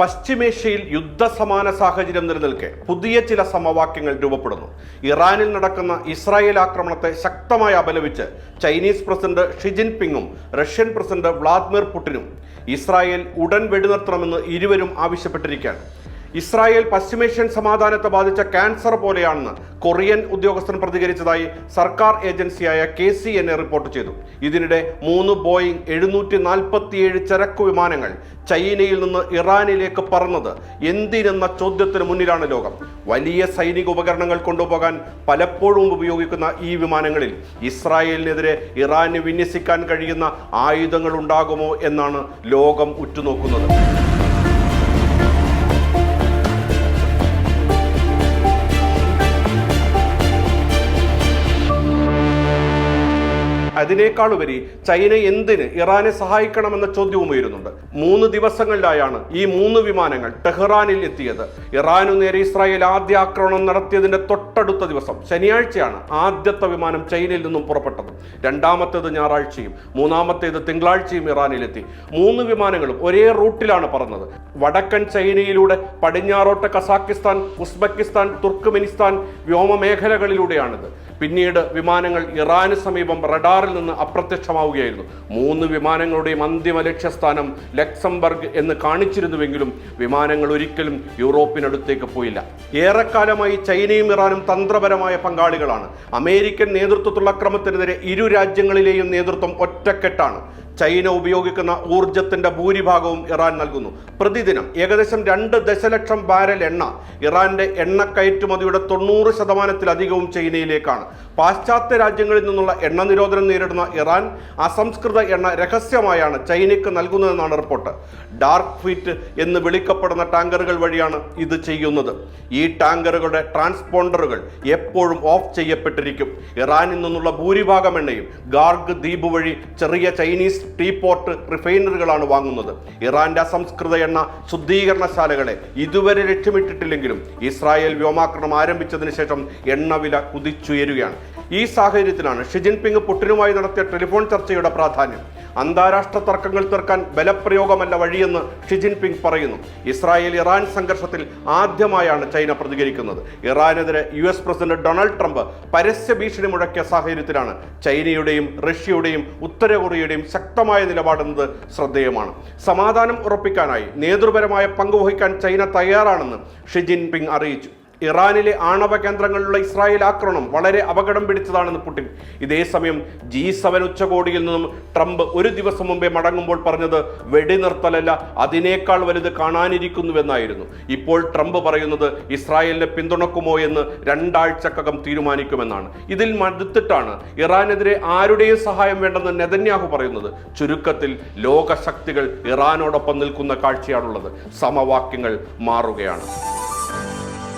പശ്ചിമേഷ്യയിൽ യുദ്ധസമാന സാഹചര്യം നിലനിൽക്കെ പുതിയ ചില സമവാക്യങ്ങൾ രൂപപ്പെടുന്നു. ഇറാനിൽ നടക്കുന്ന ഇസ്രായേൽ ആക്രമണത്തെ ശക്തമായി അപലപിച്ച് ചൈനീസ് പ്രസിഡന്റ് പിങ്ങും റഷ്യൻ പ്രസിഡന്റ് വ്ളാദിമിർ പുടിനും ഇസ്രായേൽ ഉടൻ വെടിനിർത്തണമെന്ന് ഇരുവരും ആവശ്യപ്പെട്ടിരിക്കുകയാണ്. ഇസ്രായേൽ പശ്ചിമേഷ്യൻ സമാധാനത്തെ ബാധിച്ച ക്യാൻസർ പോലെയാണെന്ന് കൊറിയൻ ഉദ്യോഗസ്ഥൻ പ്രതികരിച്ചതായി സർക്കാർ ഏജൻസിയായ കെ സി എൻ റിപ്പോർട്ട് ചെയ്തു. ഇതിനിടെ മൂന്ന് ബോയിങ് എഴുന്നൂറ്റി നാൽപ്പത്തിയേഴ് ചരക്കു വിമാനങ്ങൾ ചൈനയിൽ നിന്ന് ഇറാനിലേക്ക് പറന്നത് എന്തിനെന്ന ചോദ്യത്തിന് മുന്നിലാണ് ലോകം. വലിയ സൈനിക ഉപകരണങ്ങൾ കൊണ്ടുപോകാൻ പലപ്പോഴും ഉപയോഗിക്കുന്ന ഈ വിമാനങ്ങളിൽ ഇസ്രായേലിനെതിരെ ഇറാന് വിന്യസിക്കാൻ കഴിയുന്ന ആയുധങ്ങൾ ഉണ്ടാകുമോ എന്നാണ് ലോകം ഉറ്റുനോക്കുന്നത്. അതിനേക്കാളുപരി ചൈന എന്തിന് ഇറാനെ സഹായിക്കണമെന്ന ചോദ്യവും ഉയരുന്നുണ്ട്. മൂന്ന് ദിവസങ്ങളിലായാണ് ഈ മൂന്ന് വിമാനങ്ങൾ ടെഹ്റാനിൽ എത്തിയത്. ഇറാനു നേരെ ഇസ്രായേൽ ആദ്യ ആക്രമണം നടത്തിയതിന്റെ തൊട്ടടുത്ത ദിവസം ശനിയാഴ്ചയാണ് ആദ്യത്തെ വിമാനം ചൈനയിൽ നിന്നും പുറപ്പെട്ടത്. രണ്ടാമത്തേത് ഞായറാഴ്ചയും മൂന്നാമത്തേത് തിങ്കളാഴ്ചയും ഇറാനിലെത്തി. മൂന്ന് വിമാനങ്ങളും ഒരേ റൂട്ടിലാണ് പറന്നത്. വടക്കൻ ചൈനയിലൂടെ പടിഞ്ഞാറോട്ട് കസാക്കിസ്ഥാൻ ഉസ്ബെക്കിസ്ഥാൻ തുർക്ക്മെനിസ്ഥാൻ വ്യോമമേഖലകളിലൂടെയാണിത്. പിന്നീട് വിമാനങ്ങൾ ഇറാന് സമീപം റഡാറിൽ നിന്ന് അപ്രത്യക്ഷമാവുകയായിരുന്നു. മൂന്ന് വിമാനങ്ങളുടെയും അന്തിമ ലക്ഷ്യസ്ഥാനം ലക്സംബർഗ് എന്ന് കാണിച്ചിരുന്നുവെങ്കിലും വിമാനങ്ങൾ ഒരിക്കലും യൂറോപ്പിനടുത്തേക്ക് പോയില്ല. ഏറെക്കാലമായി ചൈനയും ഇറാനും തന്ത്രപരമായ പങ്കാളികളാണ്. അമേരിക്കൻ നേതൃത്വത്തിലുള്ള അക്രമത്തിനെതിരെ ഇരു രാജ്യങ്ങളിലെയും നേതൃത്വം ഒറ്റക്കെട്ടാണ്. ചൈന ഉപയോഗിക്കുന്ന ഊർജത്തിന്റെ ഭൂരിഭാഗവും ഇറാൻ നൽകുന്നു. പ്രതിദിനം ഏകദേശം രണ്ട് ദശലക്ഷം ബാരൽ എണ്ണ ഇറാന്റെ എണ്ണ കയറ്റുമതിയുടെ തൊണ്ണൂറ് ശതമാനത്തിലധികവും ചൈനയിലേക്കാണ്. പാശ്ചാത്യ രാജ്യങ്ങളിൽ നിന്നുള്ള എണ്ണ നിരോധനം നേരിടുന്ന ഇറാൻ അസംസ്കൃത എണ്ണ രഹസ്യമായാണ് ചൈനയ്ക്ക് നൽകുന്നതെന്നാണ് റിപ്പോർട്ട്. ഡാർക്ക് ഫീറ്റ് എന്ന് വിളിക്കപ്പെടുന്ന ടാങ്കറുകൾ വഴിയാണ് ഇത് ചെയ്യുന്നത്. ഈ ടാങ്കറുകളുടെ ട്രാൻസ്പോണ്ടറുകൾ എപ്പോഴും ഓഫ് ചെയ്യപ്പെട്ടിരിക്കും. ഇറാനിൽ നിന്നുള്ള ഭൂരിഭാഗം എണ്ണയും ഗാർഗ് ദ്വീപ് വഴി ചെറിയ ചൈനീസ് ടീ പോർട്ട് റിഫൈനറികളാണ് വാങ്ങുന്നത്. ഇറാന്റെ അസംസ്കൃത എണ്ണ ശുദ്ധീകരണശാലകളെ ഇതുവരെ ലക്ഷ്യമിട്ടിട്ടില്ലെങ്കിലും ഇസ്രായേൽ വ്യോമാക്രമണം ആരംഭിച്ചതിന് ശേഷം എണ്ണവില കുതിച്ചുയരുകയാണ്. ഈ സാഹചര്യത്തിലാണ് പിങ് പുട്ടിനുമായി നടത്തിയ ടെലിഫോൺ ചർച്ചയുടെ പ്രാധാന്യം. അന്താരാഷ്ട്ര തർക്കങ്ങൾ തീർക്കാൻ ബലപ്രയോഗമല്ല വഴിയെന്ന് പിങ് പറയുന്നു. ഇസ്രായേൽ ഇറാൻ സംഘർഷത്തിൽ ആദ്യമായാണ് ചൈന പ്രതികരിക്കുന്നത്. ഇറാനെതിരെ U S president Donald Trump പരസ്യ ഭീഷണി മുഴക്കിയ സാഹചര്യത്തിലാണ് ചൈനയുടെയും റഷ്യയുടെയും ഉത്തര കൊറിയയുടെയും ശക്തമായ നിലപാടെന്നത് ശ്രദ്ധേയമാണ്. സമാധാനം ഉറപ്പിക്കാനായി നേതൃപരമായ പങ്കുവഹിക്കാൻ ചൈന തയ്യാറാണെന്ന് ഷി അറിയിച്ചു. ഇറാനിലെ ആണവ കേന്ദ്രങ്ങളിലുള്ള ഇസ്രായേൽ ആക്രമണം വളരെ അപകടം പിടിച്ചതാണെന്ന് പുടിൻ. ഇതേസമയം ജി സെവൻ ഉച്ചകോടിയിൽ നിന്നും ട്രംപ് ഒരു ദിവസം മുമ്പേ മടങ്ങുമ്പോൾ പറഞ്ഞത് വെടിനിർത്തലല്ല അതിനേക്കാൾ വലുത് കാണാനിരിക്കുന്നുവെന്നായിരുന്നു. ഇപ്പോൾ ട്രംപ് പറയുന്നത് ഇസ്രായേലിനെ പിന്തുണക്കുമോ എന്ന് രണ്ടാഴ്ചക്കകം തീരുമാനിക്കുമെന്നാണ്. ഇതിൽ മടുത്തിട്ടാണ് ഇറാനെതിരെ ആരുടെയും സഹായം വേണ്ടെന്ന് നെതന്യാഹു പറയുന്നത്. ചുരുക്കത്തിൽ ലോകശക്തികൾ ഇറാനോടൊപ്പം നിൽക്കുന്ന കാഴ്ചയാണുള്ളത്. സമവാക്യങ്ങൾ മാറുകയാണ്.